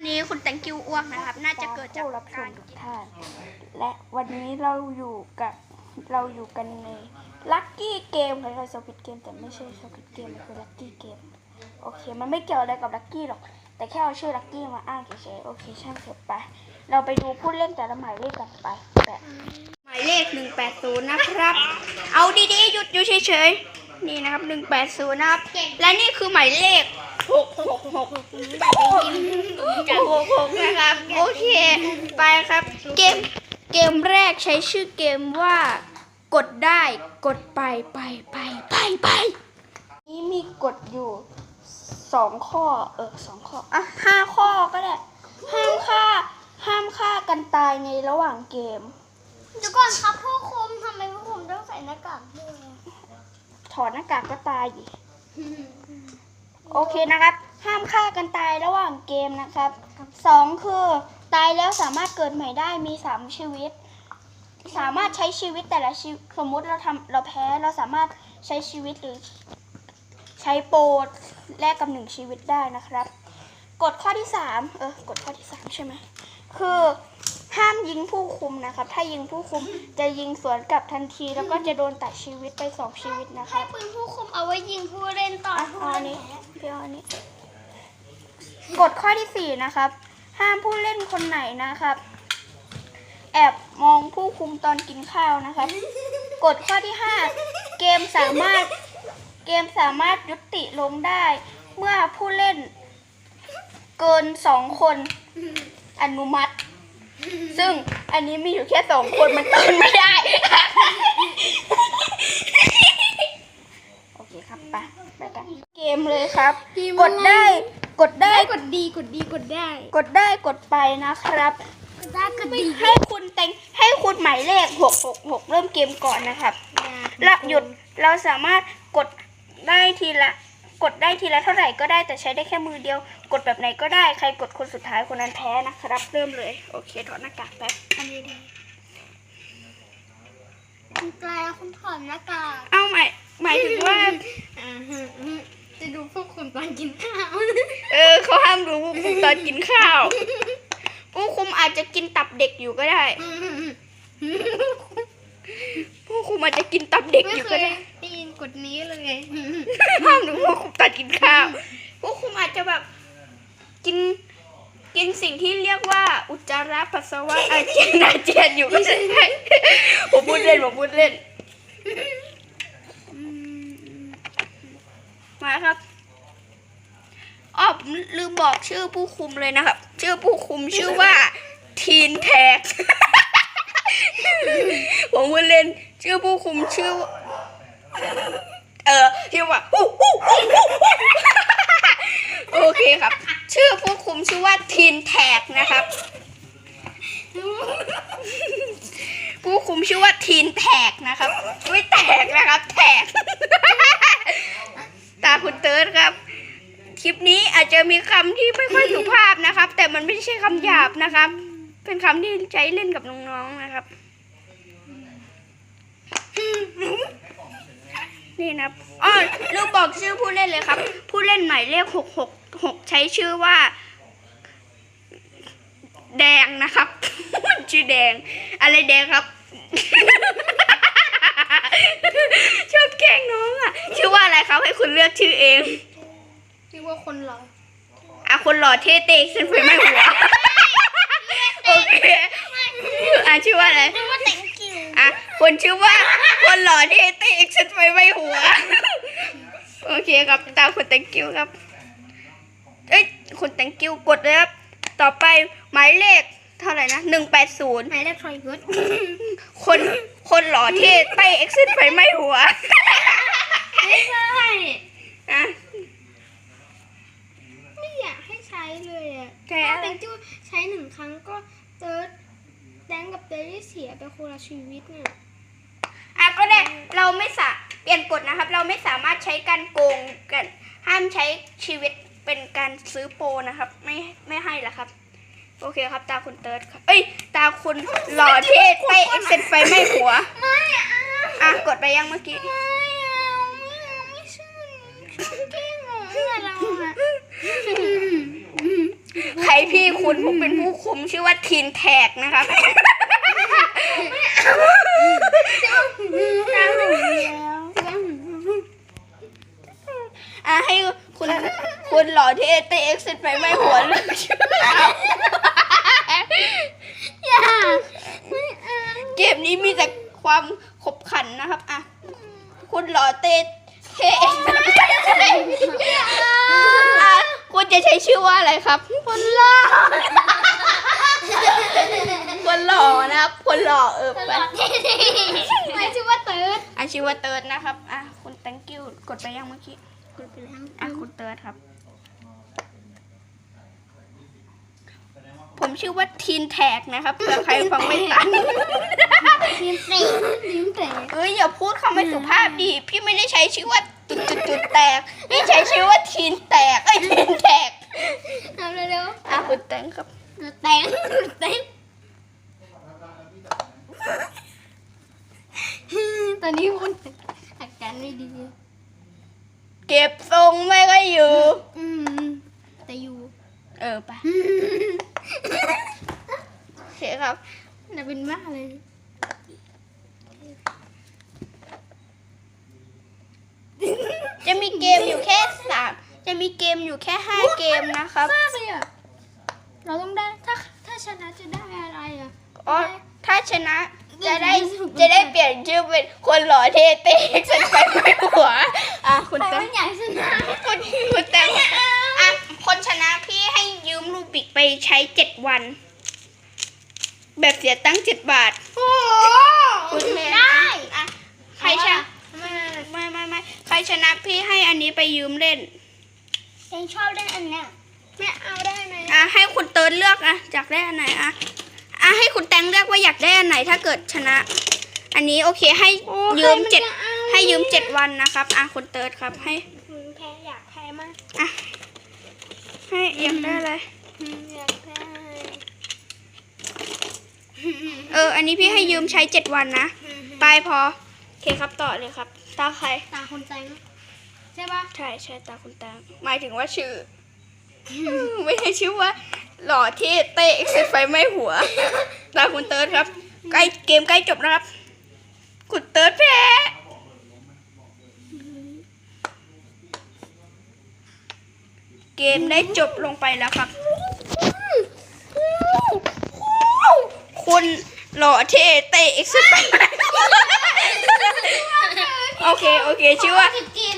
วันนี้คุณแตงกิวอ้วกนะครับ น่าจะเกิดจากผู้รับชกามรทุกท่านและวันนี้เราอยู่กับเราอยู่กันในลัคกี้เกมคล้ายๆสวิตเกมแต่ไม่ใช่สวิตเกมมันคือลัคกี้เกมโอเค มันไม่เกี่ยวอะไรกับลัคกี้หรอก แต่แค่เอาชื่อลัคกี้มาอ้างเฉยๆโอเคช่างเถอะไป เราไปดูผู้เล่นแต่ละหมายเลขกันไปแปะหมายเลข 180 นะครับ เอาดีๆ หยุดอยู่เฉยๆ นี่นะครับ 180 นะครับ และนี่คือหมายเลข 666นะครับ โอเค ไปครับ เกม เกมแรกใช้ชื่อเกมว่า กดได้ กดไปไปไปไปไปนี้มีกฎอยู่สองข้อ เออสองข้อ อะห้าข้อก็ได้ ห้ามฆ่า ห้ามฆ่ากันตายในระหว่างเกมเดี๋ยวก่อนครับผู้คุมทำไมผู้คุมต้องใส่หน้ากากด้วยถอดหน้ากากก็ตายดิ โอเคนะครับ ห้ามฆ่ากันตายระหว่างเกมนะครับสองคือตายแล้วสามารถเกิดใหม่ได้มีสามชีวิต สามารถใช้ชีวิตแต่ละชีวิตสมมุติเราทำเราแพ้เราสามารถใช้ชีวิตหรือ ใช้โปรแลกกับหนึ่งชีวิตได้นะครับ กฎข้อที่สามเออกฎข้อที่สามใช่ไหมคือ ห้ามยิงผู้คุมนะครับ ถ้ายิงผู้คุมจะยิงสวนกลับทันที แล้วก็จะโดนตัดชีวิตไปสองชีวิตนะคให้รับปืนผู้คุมเอาไว้ยิงผู้เล่นตอนอะผู้เอาอันเล่นี้นแพ้ เดี๋ยวอันนี้กฎข้อที่สี่นะครับ ห้ามผู้เล่นคนไหนนะครับ แอบมองผู้คุมตอนกินข้าวนะครับ กฎข้อที่ห้าเกมสามารถเกมสามารถยุติลงได้ เมื่อผู้เล่นเกินสองคนอนุมัติ ซึ่งอันนี้มีอยู่แค่สองคนมันเกินไม่ได้ โอเคครับไปไปกันเกมเลยครับ กดได้ กดได้ กดดี กดดี กดได้ กดได้ กดไปนะครับได้ก็ดี ให้คุณแต่ง ให้คุณหมายเลขหกหกหกเริ่มเกมก่อนนะครับ และหยุด เราสามารถกดได้ทีละ กดได้ทีละเท่าไหร่ก็ได้แต่ใช้ได้แค่มือเดียว กดแบบไหนก็ได้ใครกดคนสุดท้ายคนนั้นแพ้นะครับ เริ่มเลยโอเคถอดหน้ากากแป๊บอันนี้ดีคุณกลายคุณถอดหน้ากากเอาหมายหมายถึงว่า จะดูพวกคุณตอนกินข้าวเออเขาห้ามดูผู้คุมตอนกินข้าวผู้คุมอาจจะกินตับเด็กอยู่ก็ได้ผู้คุมอาจจะกินตับเด็กไม่อยู่เคก็ยได้ ได้ยิน กฎนี้เลยห้ามดูผู้คุมตอนกินข้าวผู้คุมอาจจะแบบกินกินสิ่งที่เรียกว่าอุจจาระปัสสาวะอาเจียนอาเจียนอยู่ก็ได้ผมพูดเล่นผมพูดเล่น มาครับอ๋อผมลืมบอกชื่อผู้คุมเลยนะครับ ชื่อผู้คุมชื่อว่า ทีนแท็กผมพูดเล่น ชื่อผู้คุมชื่อ เออชื่อว่าโอเคครับ ชื่อผู้คุมชื่อว่าทีนแท็กนะครับ ผู้คุมชื่อว่าทีนแท็กนะครับไม่แตกนะครับ แท็กตาคุณเติร์ดครับ คลิปนี้อาจจะมีคำที่ไม่ค่อยสุภาพนะครับ แต่มันไม่ใช่คำหยาบนะครับ เป็นคำที่ใช้เล่นกับน้องๆนะครับ นี่นะครับอ๋อลืมบอกชื่อผู้เล่นเลยครับ ผู้เล่นหมายเลขหกหกหกใช้ชื่อว่า แดงนะครับ ชื่อแดง อะไรแดงครับ ชอบแกล้งน้องอะ ชื่อว่าอะไรครับ ให้คุณเลือกชื่อเองชื่อว่าคนหล่ออะคนหล่อเท่เตกฉันไฟไหม้หัว โอเคอะชื่อว่าอะไรชื่อว่าแต่งกิวอะ คนชื่อว่า คนหล่อเท่เตกฉันไฟไหม้หัว โอเคครับตามคุณแตงกิวครับ เอ้ยคุณแตงกิวกดเลยครับ ต่อไปหมายเลขเท่าไหร่นะหนึ่งแปดศูนย์หมายเลขทรอยยุทธคนคนหล่อเท่เตะเอ็กซ์ไฟไหม้หัว ไม่ใช่อะไม่อยากให้ใช้เลยอะใช้อะไรถ้าเป็นจูใช้หนึ่งครั้งก็เติร์ดแดงกับเตอร์ได้เสียไปคนละชีวิตเนี่ย อะก็ได้เราไม่สาเปลี่ยนกฎนะครับ เราไม่สามารถใช้การโกงกัน ห้ามใช้ชีวิตเป็นการซื้อโปรนะครับ ไม่ไม่ให้ละครับ โอเคครับ ตาคุณเติร์ดครับเอ้ย ตาคุณหล่อเท่เตะเอ็กซ์ไฟไหม้หัวไม่เอาอะกดไปยังเมื่อกี้ไม่เอาไม่เอาไม่ใช่แกล้งหนูอะเราอะใครพี่คุณผมเป็นผู้คุมชื่อว่าทีนแท็กนะครับ อะให้คุณคุณหล่อเท่เตะเอ็กซ์ไปไม่หัวเลือกชื่อเกมนี้มีแต่ความขบขันนะครับ อะ คุณหล่อเตะเท่อะคุณจะใช้ชื่อว่าอะไรครับคนหล่อ คนหล่อนะครับ คนหล่อเออไปไม่ชื่อว่าเติร์ดอะชื่อว่าเติร์ดนะครับอะคุณ thank you กดไปยังเมื่อกี้กดไปแล้วอะคุณเติร์ดครับ ผมชื่อว่าทีนแท็กนะครับเผื่อใครฟังไม่ทันลิ้มเตะลิ้มเตะเอ้ยอย่าพูดคำไม่สุภาพดิพี่ไม่ได้ใช้ชื่อว่าจุดจุดจุดแตกพี่ใช้ชื่อว่าทีนแตกไอ้ยทีนแตกเอาเร็วอะคุณแตงครับๆแตงแตง ตอนนี้คุณอาการไม่ดี เก็บทรงไม่ก็อยู่ อืม แต่อยู่ เออไปโอเคครับน่าเป็นมากเลย จะมีเกมอยู่แค่สามจะมีเกมอยู่แค่ห้าเกมนะครับ มากเลยอะ เราต้องได้ ถ้าถ้าชนะจะได้อะไรอะ อ๋อ ถ้าชนะ จะได้จะได้เปลี่ยนชื่อเป็นคนหล่อเท่เต๊กสันไปไม่หัวอะคุณแต่แตว่างอยากชนะคุณคุณแตงอะคนชนะพี่ให้ยืมรูบิกไปใช้เจ็ดวัน แบบเสียตั้งเจ็ดบาทโอ้คุณเมย์ได้อะใครชนะไม่ไม่ไม่ไม่ใครชนะพี่ให้อันนี้ไปยืมเล่นเองชอบเล่นอันเนี้ยไม่เอาได้ไหมอะให้คุณเติร์ดเลือกอะอยากได้อันไหนอะ อะให้คุณแตงเลือกว่าอยากได้อันไหนถ้าเกิดชนะ อันนี้โอเคให้ยืมเจ็ดให้ยืมเจ็ดวันนะครับ อะคุณเติร์ดครับให้แพ้อยากแพ้มากอะให้อยากได้อะไรอยากแพ้เออ อันนี้พี่ให้ยืมใช้เจ็ดวันนะไปพอโอเคครับต่อเลยครับตาใครตาคนแตงใช่ปะใช่ใช่ตาคุณแตงหมายถึงว่าชื่อ ไม่ใช่ชื่อว่า หล่อที่เตะเสร็จไฟไหม่หัวตาคุณเติร์ดครับ ใกล้เกมใกล้จบนะครับ คุณเติร์ดแพ้เกมได้จบลงไปแล้วครับ คุณหล่อเท่เตะเสร็จไฟไหม้โอเค โอเค ชื่อว่า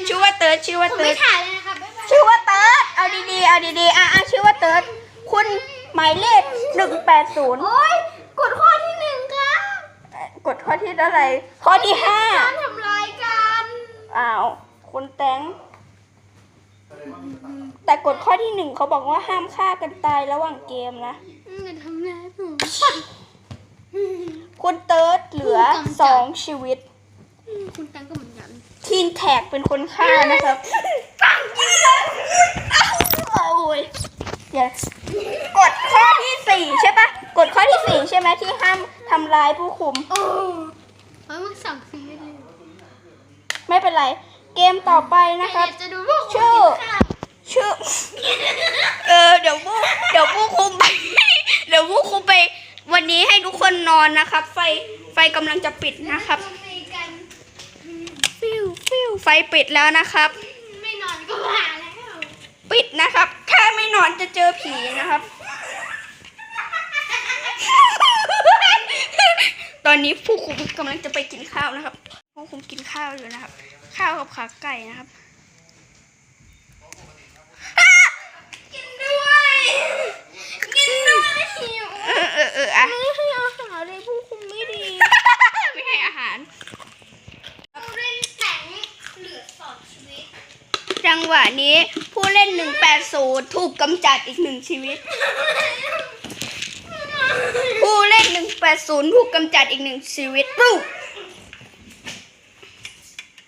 ชื่อว่าเติร์ดชื่อว่าผมเติไม่ร์ดถ่ายเลยนะครับบ๊ายบายชื่อว่าเติร์ดเอาดีๆ เอาดีๆ อะอะชื่อว่าเติร์ด คุณหมายเลขหนึ่งแปดศูนย์โอ้ยกดข้อที่หนึ่งครับกดข้อที่เท่าไหร่ข้อที่ห้าการทำลายกันอ้าวคุณแตงแต่กดข้อที่หนึ่งเขาบอกว่าห้ามฆ่ากันตายระหว่างเกมนะมันทำร้ายผมคุณเติร์ดเหลือสองชีวิต คุณแตงก็เหมือนกันทีนแท็กเป็นคนฆ่านะครับปังยิงเลยโอ้ย เดี๋ยวกดข้อที่สี่ใช่ปะกดข้อที่สี่ใช่ไหมที่ห้ามทำร้ายผู้คุมโอ้เพราะมันสั่งซื้อเลยไม่เป็นไร เกมต่อไปนะครับจะดูพวกชื่อ ชื่อ เออเดี๋ยวผู้เดี๋ยวผู้คุมไป เดี๋ยวผู้คุมไป วันนี้ให้ทุกคนนอนนะครับ ไฟไฟกำลังจะปิดนะครับตีกันฟิวฟิวไฟปิดแล้วนะครับ ไม่นอนก็ว่าแล้ว ปิดนะครับถ้าไม่นอนจะเจอผีนะครับ ตอนนี้ผู้คุมกำลังจะไปกินข้าวนะครับผู้คุมกินข้าวอยู่นะครับ ข้าวกับขาไก่นะครับอ้ากินด้วยกินด้วยหิวเออเออเอออะไม่ให้อาหารเลยผู้คุมไม่ดี ไม่ให้อาหารเล่นแต่งเหลือสองชีวิต จังหวะนี้ผู้เล่น 180 ถูกกำจัดอีกหนึ่งชีวิต ผู้เล่น 180 ถูกกำจัดอีกหนึ่งชีวิตปุ๊บ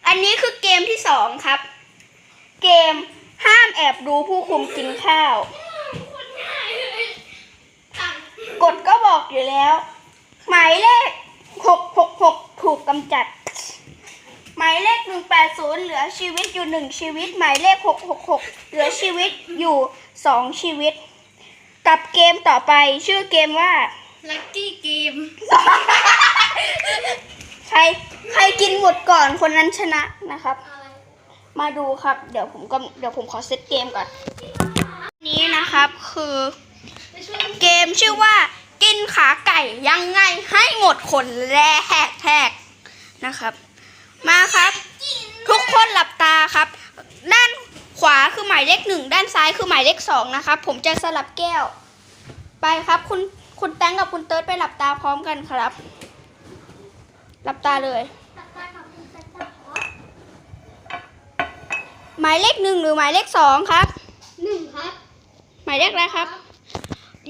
อันนี้คือเกมที่สองครับ เกมห้ามแอบดูผู้คุมกินข้าวกฎก็บอกอยู่แล้ว หมายเลข 666 ถูกกำจัด หมายเลข 180 เหลือชีวิตอยู่ 1 ชีวิต หมายเลข 666 เหลือชีวิตอยู่ 2 ชีวิต กับเกมต่อไปชื่อเกมว่า ลัคกี้เกม ใครใครกินหมดก่อนคนนั้นชนะนะครับ มาดูครับ เดี๋ยวผมก็เดี๋ยวผมขอเซตเกมก่อน นี้นะครับคือเกมชื่อว่ากินขาไก่ยังไงให้หมดคนแรกแทกนะครับ มาครับ ทุกคนหลับตาครับ ด้านขวาคือหมายเลขหนึ่งด้านซ้ายคือหมายเลขสองนะครับ ผมจะสลับแก้ว ไปครับ คุณคุณแตงกับคุณเติร์ดไปหลับตาพร้อมกันครับ หลับตาเลย หมายเลขหนึ่งหรือหมายเลขสองครับ หนึ่งครับ หมายเลขอะไรครับ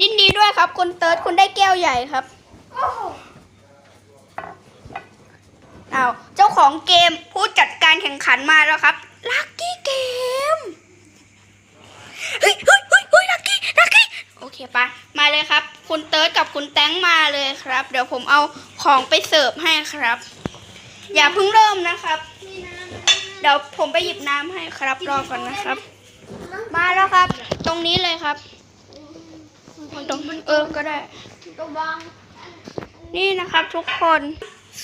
ยินดีด้วยครับ คุณเติร์ดคุณได้แก้วใหญ่ครับ เอาเจ้าของเกมผู้จัดการแข่งขันมาแล้วครับลัคกี้เกมเฮ้ยเฮ้ยเฮ้ยเฮ้ยลัคกี้ลัคกี้โอเคปะมาเลยครับ คุณเติร์ดกับคุณแตงมาเลยครับ เดี๋ยวผมเอาของไปเสิร์ฟให้ครับ อย่าเพิ่งเริ่มนะครับ เดี๋ยวผมไปหยิบน้ำให้ครับ รอก่อนนะครับ มาแล้วครับ ตรงนี้เลยครับตรงเออก็ได้ นี่นะครับทุกคน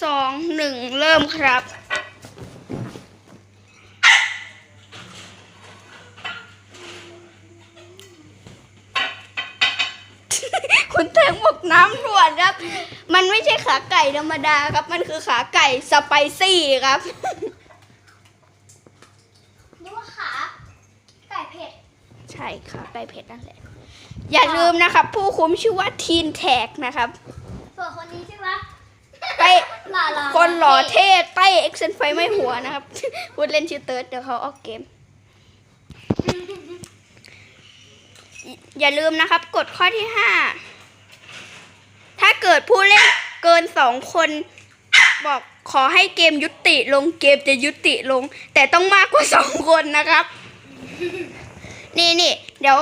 สองหนึ่งเริ่มครับคุณแตงบอกน้ำด่วนครับ มันไม่ใช่ขาไก่ธรรมดาครับ มันคือขาไก่สไปซี่ครับนึกว่าขาไก่เผ็ด ใช่ค่ะไก่เผ็ดนั่นแหละ อย่าลืมนะครับ ผู้คุมชื่อว่าทีนแท็กนะครับ ส่วนคนนี้ใช่ไหม ไป หล่อหล่อ คนหล่อเท่ใต้เอ็กเซนไฟไม่หัวนะครับพูดเล่นชื่อเติร์ดเดี๋ยวเขาออกเกม อย่าลืมนะครับกฎข้อที่ห้าถ้าเกิดผู้เล่นเกินสองคนบอกขอให้เกมยุติลงเกมจะยุติลง แต่ต้องมากกว่าสองคนนะครับ นี่นี่เดี๋ยว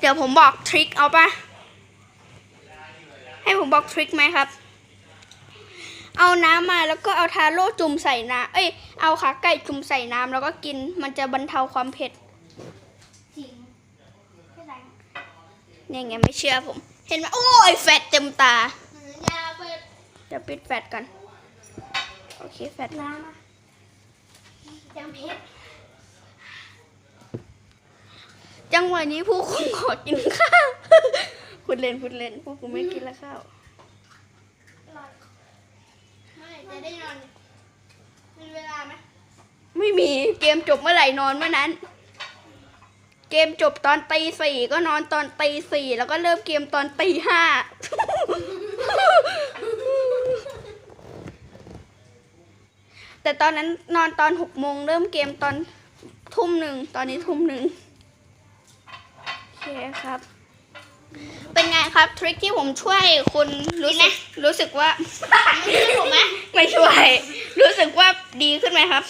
เดี๋ยวผมบอกทริคเอาปะให้ผมบอกทริคไหมครับ เอาน้ำมาแล้วก็เอาทาโร่จุ่มใส่น้ำเอ้ย เอาขาไก่จุ่มใส่น้ำแล้วก็กิน มันจะบรรเทาความเผ็ด จริงไม่ไรเนี่ยไงไม่เชื่อผม เห็นไหมโอ้ยแฟตเต็มตายาเปิดเดี๋ยวปิดแฟตกัน โอเคแฟตน้ำอะยังเผ็ดจังหวะนี้ผู้คุมขอกินข้าวพูดเล่นพูดเล่นผู้คุมไม่กินแล้วข้าว ไม่ จะได้นอน มีเวลาไหมไม่มีเกมจบเมื่อไหร่นอนเมื่อนั้น เกมจบตอนตีสี่ก็นอนตอนตีสี่แล้วก็เริ่มเกมตอนตีห้าแต่ตอนนั้นนอนตอนหกโมงเริ่มเกมตอนทุ่มหนึ่งตอนนี้ทุ่มหนึ่งโอเคครับ เป็นไงครับทริคที่ผมช่วยคุณรู้สึกรู้สึกว่าถูกไหมไม่ช่วย รู้สึกว่าดีขึ้นไหมครับ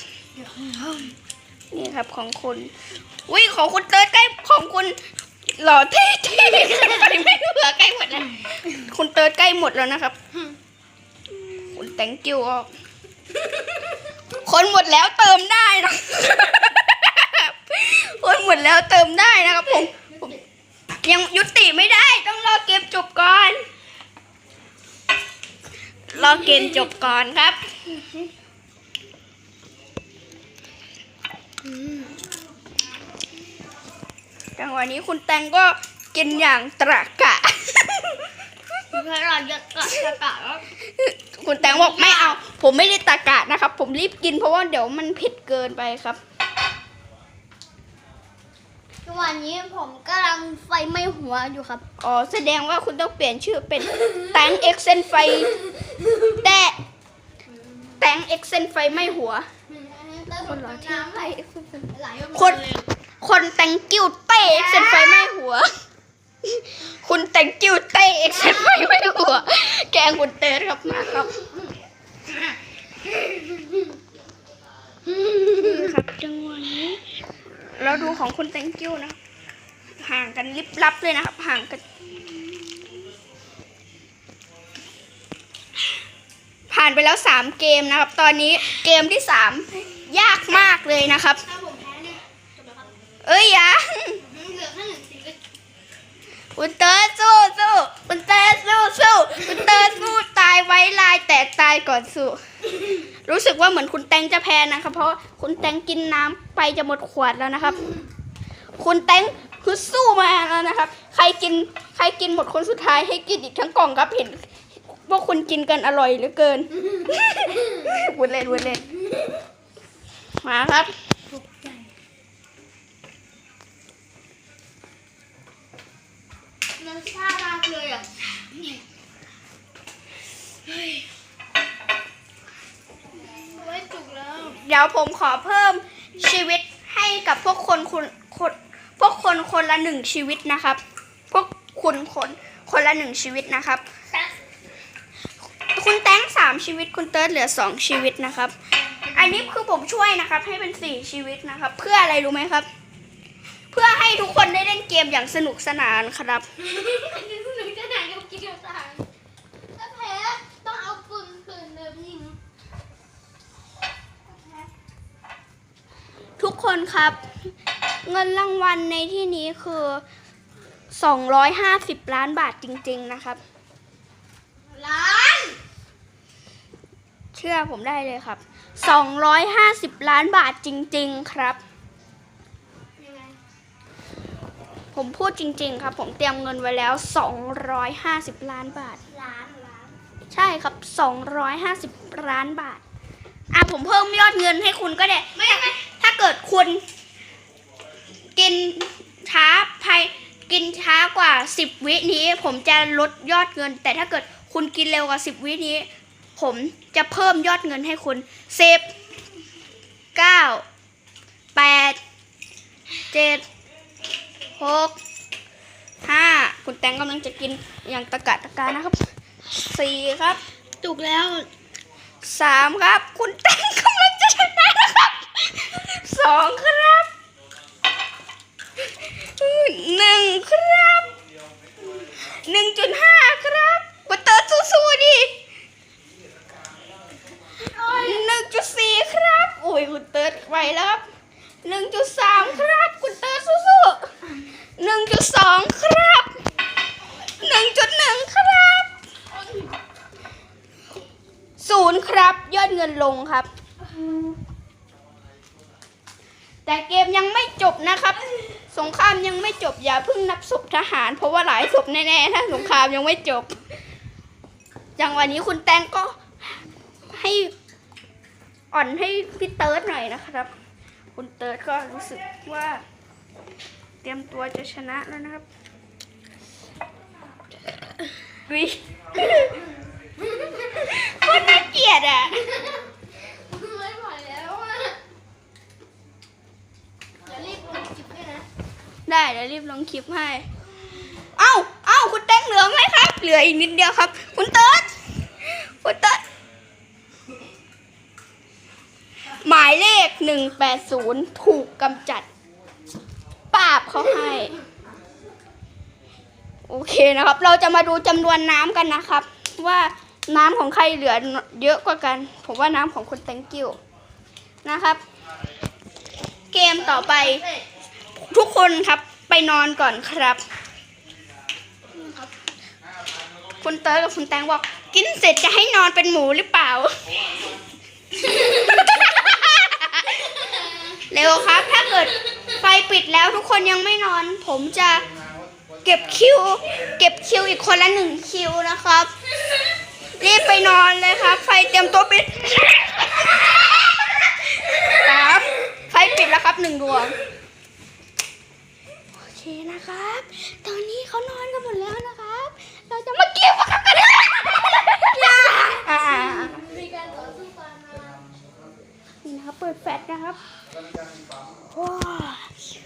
นี่ครับของคุณวิของคุณเติร์ดใกล้ของคุณหล่อเท่ๆไม่เหลือใกล้หมดแล้วคุณเติร์ดใกล้หมดแล้วนะครับ คุณแตงกิวออกคนหมดแล้วเติมได้นะคนหมดแล้วเติมได้นะครับผมผม ยังยุติไม่ได้ต้องรอเกมจบก่อน รอเกมจบก่อนครับจังหวะนี้คุณแตงก็กินอย่างตรากะเพื่อเราจะกะจะกะแล้วคุณแตงบอกไม่เอา ผมไม่ได้ตะกะนะครับ ผมรีบกินเพราะว่าเดี๋ยวมันเผ็ดเกินไปครับ วันนี้ผมกำลังไฟไหม้หัวอยู่ครับ อ๋อ แสดงว่าคุณต้องเปลี่ยนชื่อเป็นแตงเอ็กเซนไฟแต่แตงเอ็กเซนไฟไม่หัว คนเหรอที่ไต้คนคนแตงกิ้วเต้เอ็กเซนไฟไม่หัว คุณแตงกิ้วเต้เอ็กเซนไฟไม่หัว แกงคุณเต้ครับมาครับครับจังหวะนี้ เราดูของคุณแตงกิ้วนะห่างกันลิบลับเลยนะครับ ห่างกันผ่านไปแล้วสามเกมนะครับ ตอนนี้เกมที่สามยากมากเลยนะครับ ถ้าผมแพ้เนี่ยจบแล้วครับเอ้ยยังเหลือแค่หนึ่งสิบอุ้ยคุณเติร์ดสู้สู้คุณเติร์ดสู้สู้คุณเติร์ดสู้ตายไว้ลายแตกตายก่อนสู้ รู้สึกว่าเหมือนคุณแตงจะแพ้นะครับ เพราะคุณแตงกินน้ำไปจะหมดขวดแล้วนะครับ คุณแตงคือสู้มาแล้วนะครับ ใครกินใครกินหมดคนสุดท้ายให้กินอีกทั้งกล่องครับเห็นว่าคุณกินกันอร่อยเหลือเกินวุ้นเล่นวุ้นเล่นมาครับมันชามากเลยอะ ไว้จุกแล้ว เดี๋ยวผมขอเพิ่มชีวิตให้กับพวกคนคุณคนพวกคนคนละหนึ่งชีวิตนะครับ พวกคุณคนคนละหนึ่งชีวิตนะครับ คุณแตงสามชีวิตคุณเติร์ดเหลือสองชีวิตนะครับ อันนี้คือผมช่วยนะครับ ให้เป็นสี่ชีวิตนะครับ เพื่ออะไรรู้ไหมครับ เพื่อให้ทุกคนได้เล่นเกมอย่างสนุกสนานครับอันนี้หนูจะไหนกับกินกับตายถ้าแพ้ต้องเอาปืนปืนเดิมยิง ทุก คนครับ เงินรางวัลในที่นี้คือ 250 ล้านบาทจริง ๆ นะครับ ล้าน เชื่อผมได้เลยครับ 250 ล้านบาทจริง ๆ ครับยังไงผมพูดจริง ๆ ครับ ผมเตรียมเงินไว้แล้ว 250 ล้านบาท ล้านล้าน ใช่ครับ 250 ล้านบาท อะผมเพิ่มยอดเงินให้คุณก็ได้ไม่ไม่ถ้าเกิดคุณ กินช้าภายกินช้ากว่า10วินี้ ผมจะลดยอดเงิน แต่ถ้าเกิดคุณกินเร็วกว่า10วินี้ ผมจะเพิ่มยอดเงินให้คุณ10 9 8 7 6 5คุณแตงกำลังจะกินอย่างตะกะตะการนะครับ4ครับจุกแล้ว สามครับ คุณแตงกำลังจะชนะนะครับสองครับหนึ่งครับหนึ่งจุดห้าครับคุณเติร์สู้ๆดิหนึ่งจุดสี่ครับ โอ้ยคุณเติร์ดไวแล้วครับหนึ่งจุดสามครับ คุณเติร์ดสู้ๆหนึ่งจุดสองครับหนึ่งจุดหนึ่งครับ ศูนย์ครับ ยอดเงินลงครับ แต่เกมยังไม่จบนะครับ สงครามยังไม่จบอย่าเพิ่งนับศพทหาร เพราะว่าหลายศพแน่ๆถ้าสงครามยังไม่จบอย่างวันนี้คุณแตงก็ให้อ่อนให้พี่เติร์ดหน่อยนะครับ คุณเติร์ดก็รู้สึกว่า เตรียมตัวจะชนะแล้วนะครับวิ โคตรน่าเกลียดอะ ไม่ไหวแล้วอะเดี๋ยวรีบลงคลิปด้วยนะได้เดี๋ยวรีบลงคลิปให้ เอ้า เอ้า คุณแต้งเหลือไหมครับ เหลืออีกนิดเดียวครับ คุณเติร์ดคุณเติร์ดหมายเลขหนึ่งแปดศูนย์ถูกกำจัดปราบเขาให้ โอเคนะครับ เราจะมาดูจำนวนน้ำกันนะครับ ว่า น้ำของใครเหลือเยอะกว่ากัน ผมว่าน้ำของคุณแตงกิวนะครับ เกมต่อไป ทุกคนครับไปนอนก่อนครับ คุณเติร์ดกับคุณแตงบอก กินเสร็จจะให้นอนเป็นหมูหรือเปล่า เร็วครับ ถ้าเกิดไฟปิดแล้วทุกคนยังไม่นอน ผมจะเก็บคิว เก็บคิวอีกคนละหนึ่งคิวนะครับ รีบไปนอนเลยครับ ไฟเตรียมตัวปิดครับไฟปิดแล้วครับหนึ่งดวง โอเคนะครับ ตอนนี้เขานอนกันหมดแล้วนะครับ เราจะมาเก็บกันกันนะอย่าอ่ามีการต่อสู้กันมานี่นะครับเปิดแฟลชนะครับว้าว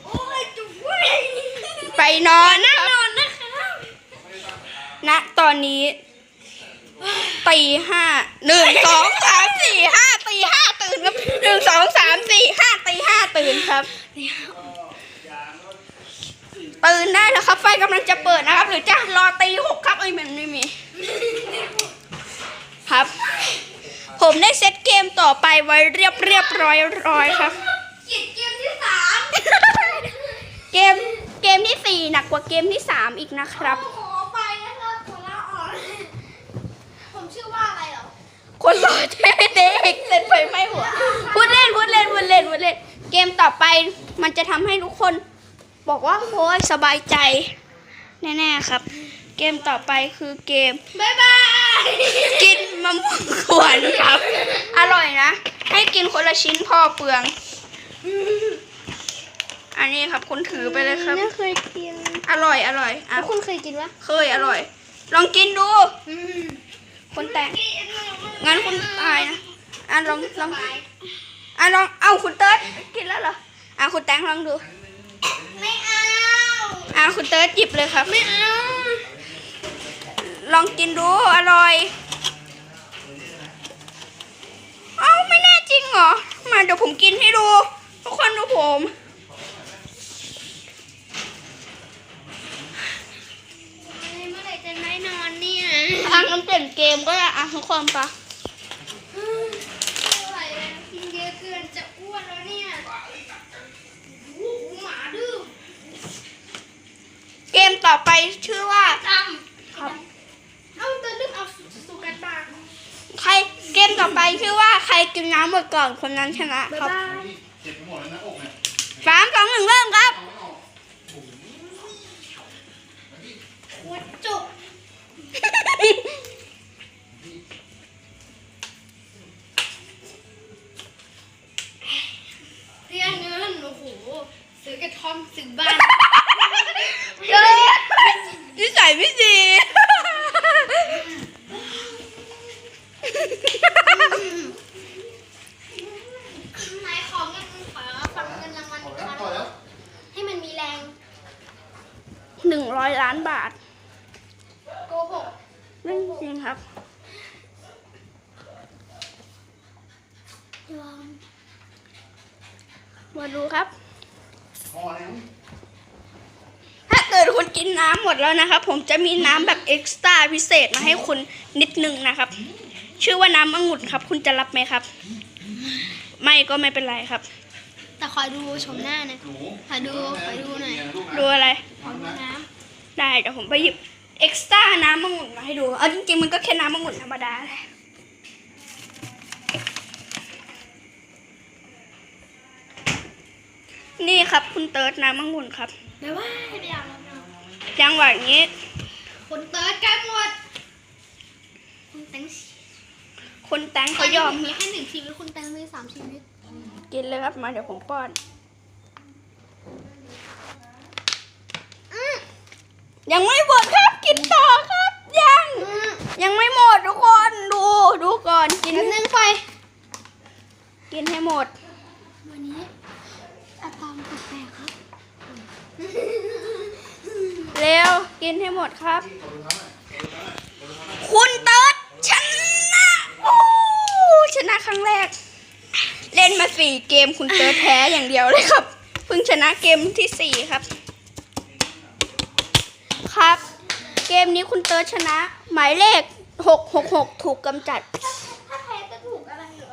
โอ้ยจุกเว้ยไปนอนนะนอนนะคะณตอนนี้ ตีห้าหนึ่งสองสามสี่ห้าตีห้าตื่นครับหนึ่งสองสามสี่ห้าตีห้าตื่นครับตื่นได้แล้วครับ ไฟกำลังจะเปิดนะครับ หรือจะรอตีหกครับเอ้ยมันไม่มีครับ ผมได้เซตเกมต่อไปไว้เรียบเรียบร้อยร้อยครับกิจเกมที่สามเกมเกกมที่สี่หนักกว่าเกมที่สามอีกนะครับขอไปนะครับขอลาออกผมชื่อว่าอะไรเหรอ คนหล่อเท่เด็กเสร็จไฟไหม้หัวพูดเล่นพูดเล่นพูดเล่นพูดเล่น เกมต่อไปมันจะทำให้ทุกคน บอกว่าโอ้ยสบายใจ แน่ๆครับ เกมต่อไปคือเกม บ๊ายบาย กินมะม่วงกวนครับ อร่อยนะ ให้กินคนละชิ้นพอเปลือง อันนี้ครับคุณถือไปเลยครับ ไม่เคยกินอร่อยอร่อยอะแล้วคุณเคยกินปะเคยอร่อย ลองกินดู คนแต่ง งั้นคุณอายนะอะลองลองอะลองเอ้าคุณเติร์ดกินแล้วเหรออะคุณแตงลองดู ไม่เอาอะคุณเติร์ดหยิบเลยครับ ไม่เอา ลองกินดูอร่อย เอ้าไม่แน่จริงเหรอ มาเดี๋ยวผมกินให้ดู ทุกคนดูผมเมื่อไหร่จะได้นอนเนี่ยอะงั้นเปลี่ยนเกมก็ได้อะทุกคนปะ ไม่ไหวแล้วกินเยอะเกินจะอ้วนแล้วเนี่ยโอ้โหหมาดื้อ เกมต่อไปชื่อว่าจำครับเอาตัวนึกเอาสุกันตาใครเกมต่อไปชื่อว่าใครกินน้ำหมดก่อนคนนั้นชนะบ๊ายครับบายเจ็บไปหมดเลยนะอกเนี่ยสามสองหนึ่งเริ่มครับหัวจุกเรียนเงินโอ้โหซื้อกระท่อมซื้อบ้าน เกิดนิสัยไม่ดีไหนของเงินขอฟังเงินรางวัลพออีกแล้วครั้งพอแล้วให้มันมีแรงหนึ่งร้อยล้านบาทโกหกเรื่องจริงครับมาดูครับพอแล้ว เกิดคุณกินน้ำหมดแล้วนะครับ ผมจะมีน้ำแบบเอ็กซ์ตร้าพิเศษมาให้คุณนิดนึงนะครับ ชื่อว่าน้ำองุ่นครับ คุณจะรับไหมครับ ไม่ก็ไม่เป็นไรครับ แต่คอยดูชมหน้านะหนูขอดูขอดูหน่อยลูกนะดูอะไร ขอดูน้ได้เดี๋ยวผมไปหยิบเอ็กซ์ตร้าน้ำองุ่นมาให้ดู เอาจริงๆมันก็แค่น้ำองุ่นธรรมดาแหละนี่ครับคุณเติร์ดน้ำองุ่นครับำไม่ว่าไปเอาแล้วนะจังหวะนี้ คนเติร์ดกันหมดคุณแตงคุณแตงเขายอม มีแค่หนึ่งชีวิตคุณแตงมีสามชีวิต กินเลยครับมาเดี๋ยวผมป้อนยังไม่หมดครับกินต่อครับ ยัง ยังไม่หมดทุกคนดูดูก่อนกินกินนึงไป กินให้หมด วันนี้อะตอมแปลกๆครับ เร็ว กินให้หมดครับ คุณเติร์ดชนะโอ้ชนะครั้งแรก เล่นมาสี่เกมคุณเติร์ดแพ้อย่างเดียวเลยครับ เพิ่งชนะเกมที่สี่ครับ ครับ เกมนี้คุณเติร์ดชนะ หมายเลขหกหกหกถูกกำจัด ถ้าแพ้จะถูกอะไรเหรอ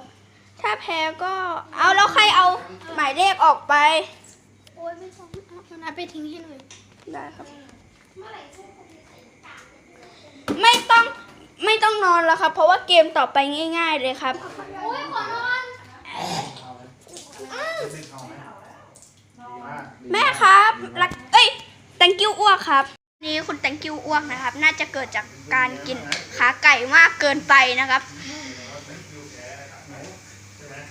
ถ้าแพ้ก็เอาแล้วใครเอาหมายเลขออกไป โอ้ยไม่ต้อง เอาเอานัดไปทิ้งให้หน่อย ได้ครับเมื่อไหร่พวกคุณจะใส่กากไม่ต้องไม่ต้องนอนแล้วครับ เพราะว่าเกมต่อไปง่าย ๆ เลยครับโอ้ยขอนอนดึงเอาไหมดีมากแม่ครับรักเอ้ย thank you อ้วกครับ นี่คุณ thank you อ้วกนะครับ น่าจะเกิดจากการกินขาไก่มากเกินไปนะครับ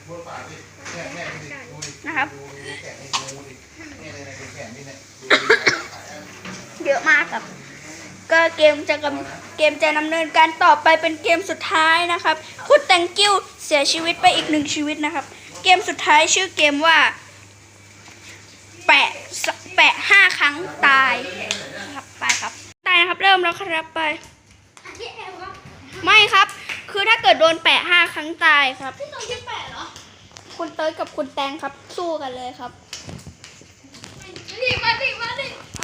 บนปากดิแม่แม่ดิดูดินะครับ ดูดูแขนนี่ดูดิเนี่ยเนี่ยเนี่ยแขนนี่เนี่ยดูดิ เยอะมากครับ ก็เกมจะกำเกมจะดำเนินการต่อไปเป็นเกมสุดท้ายนะครับคุณ thank you เสียชีวิตไปอีกหนึ่งชีวิตนะครับ เกมสุดท้ายชื่อเกมว่า แปะสแปะห้าครั้งตายนะครับไปครับตายนะครับเริ่มแล้วครับไปอันที่แอลครับไม่ครับ คือถ้าเกิดโดนแปะห้าครั้งตายครับพี่ตรงที่แปดเหรอคุณเติร์ดกับคุณแตงครับสู้กันเลยครับดิมาดิมาดิเอาน้อยมาดิ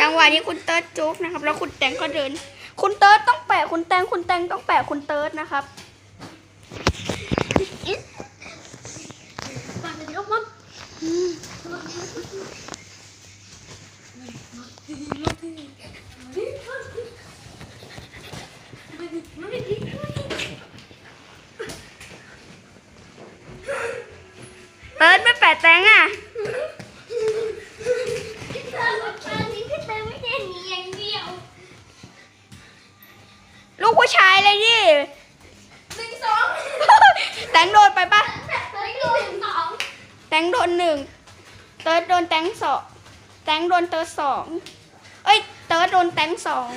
จังหวะนี้คุณเติร์ดจุกนะครับ แล้วคุณแตงก็เดิน คุณเติร์ดต้องแปะคุณแตงคุณแตงต้องแปะคุณเติร์ดนะครับ ปาดไปดิเอามัน เลยดิ หนึ่งสอง แตงโดนไปปะ เฮ้ยหนึ่งสอง แตงโดนหนึ่งเติร์ดโดนแตงสองแตงโด นเติร์ดสองเอ้ย เติร์ดโดนแตงสอง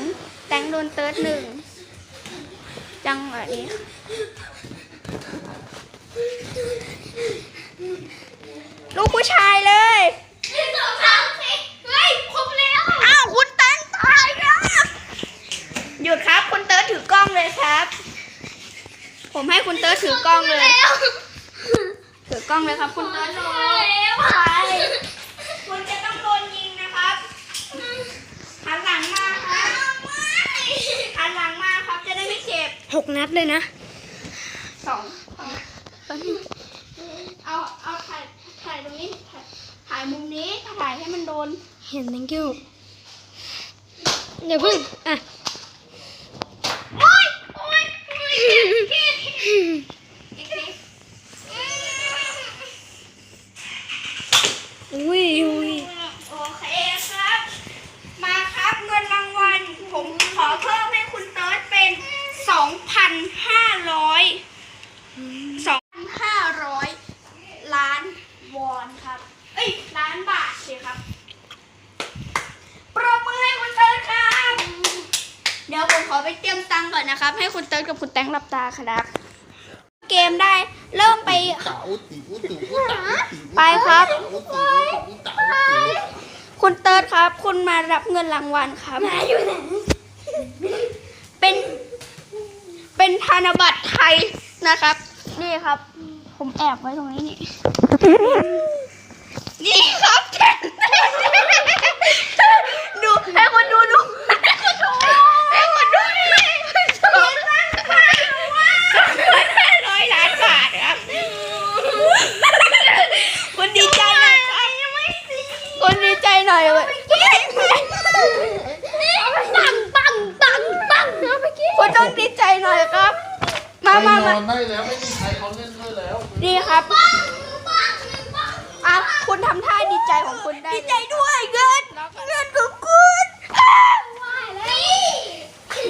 แตงโดนเติร์ดหนึ่ง จังหวะนี้ลูกผู้ชายเลยหนึ่งสองสามสี่เฮ้ยครบแล้ว อ้าว คุณเติร์ดตายนะหยุดครับ คุณเติร์ดถือกล้องเลยครับ ผมให้คุณเติร์ดถือกล้องเลย ถือกล้องเลยครับ คุณเติร์ดรอแล้วไปคุณจะต้องโดนยิงนะครับหันหลังมาครับหันหลังมาครับ จะได้ไม่เจ็บ หกนัดเลยนะสองเอาเอาถ่ายถ่ายตรงนี้ถ่ายถ่ายมุมนี้ถ่ายให้มันโดน เห็น thank you เดี๋ยวพึ่งอะโอ๊ยโอ๊ยโอ๊ยอีกทีอุ้ยอุ้ยโอเคครับ มาครับเงินรางวัล ผมขอเพิ่มให้คุณเติร์ดเป็น 2,500 2,500ล้านวอนครับ เอ้ยล้านบาทสิครับปรบมือให้คุณเติร์ดครับ เดี๋ยวผมขอไปเตรียมตังค์ก่อนนะครับ ให้คุณเติร์ดกับคุณแตงหลับตาครับ เกมได้เริ่มไปเต๋าติ๋วติ๋วติ๋วติ๋วไปครับเต๋าติ๋วติ๋วเต๋าติ๋วคุณเติร์ดครับ คุณมารับเงินรางวัลครับเป็น เป็นธนบัตรไทยนะครับ นี่ครับ ผมแอบไว้ตรงนี้นี่ นี่ครับ ดูให้คนดูดูให้คนดูให้คนดูนี่สองล้านบาทสองร้อยห้าร้อยล้านบาทครับคุณดีใจหน่อยครับคุณดีใจหน่อยเว้ย ปังปังปังปังเอาไปกิน คุณต้องดีใจหน่อยครับ มาไปมานมาอนได้แล้วไม่มีใครเขาเล่นด้วยแล้วนี่ครับอะคุณทำท่าดีใจของคุณได้ดีใจด้วยเงินเงินของคุณ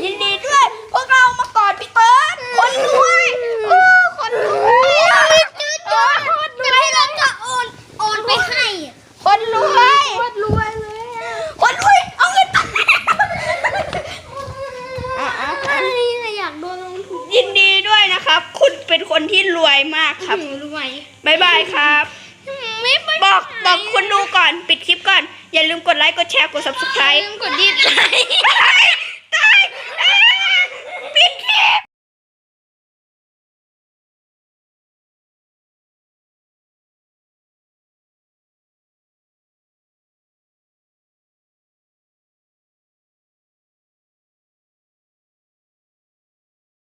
ยินดีด้วย พวกเรามากอดพี่เติร์ดคนรวยโอ้คนรวยเออคนรวย เราจะโอนโอนไปให้ คนรวยคนรวยคนรวย เอาเงินไปอะอะ อั อะ นนี้อยากโดนลงทุน ยินดีด้วยนะครับ คุณเป็นคนที่รวยมากครับ รวย บายบายครับ ไม่ไป บอกบอก คุณดูก่อปิดคลิปก่อนอย่าลืมกดไค์กดแชร์กด subscribe ลืมกดดิสไลค์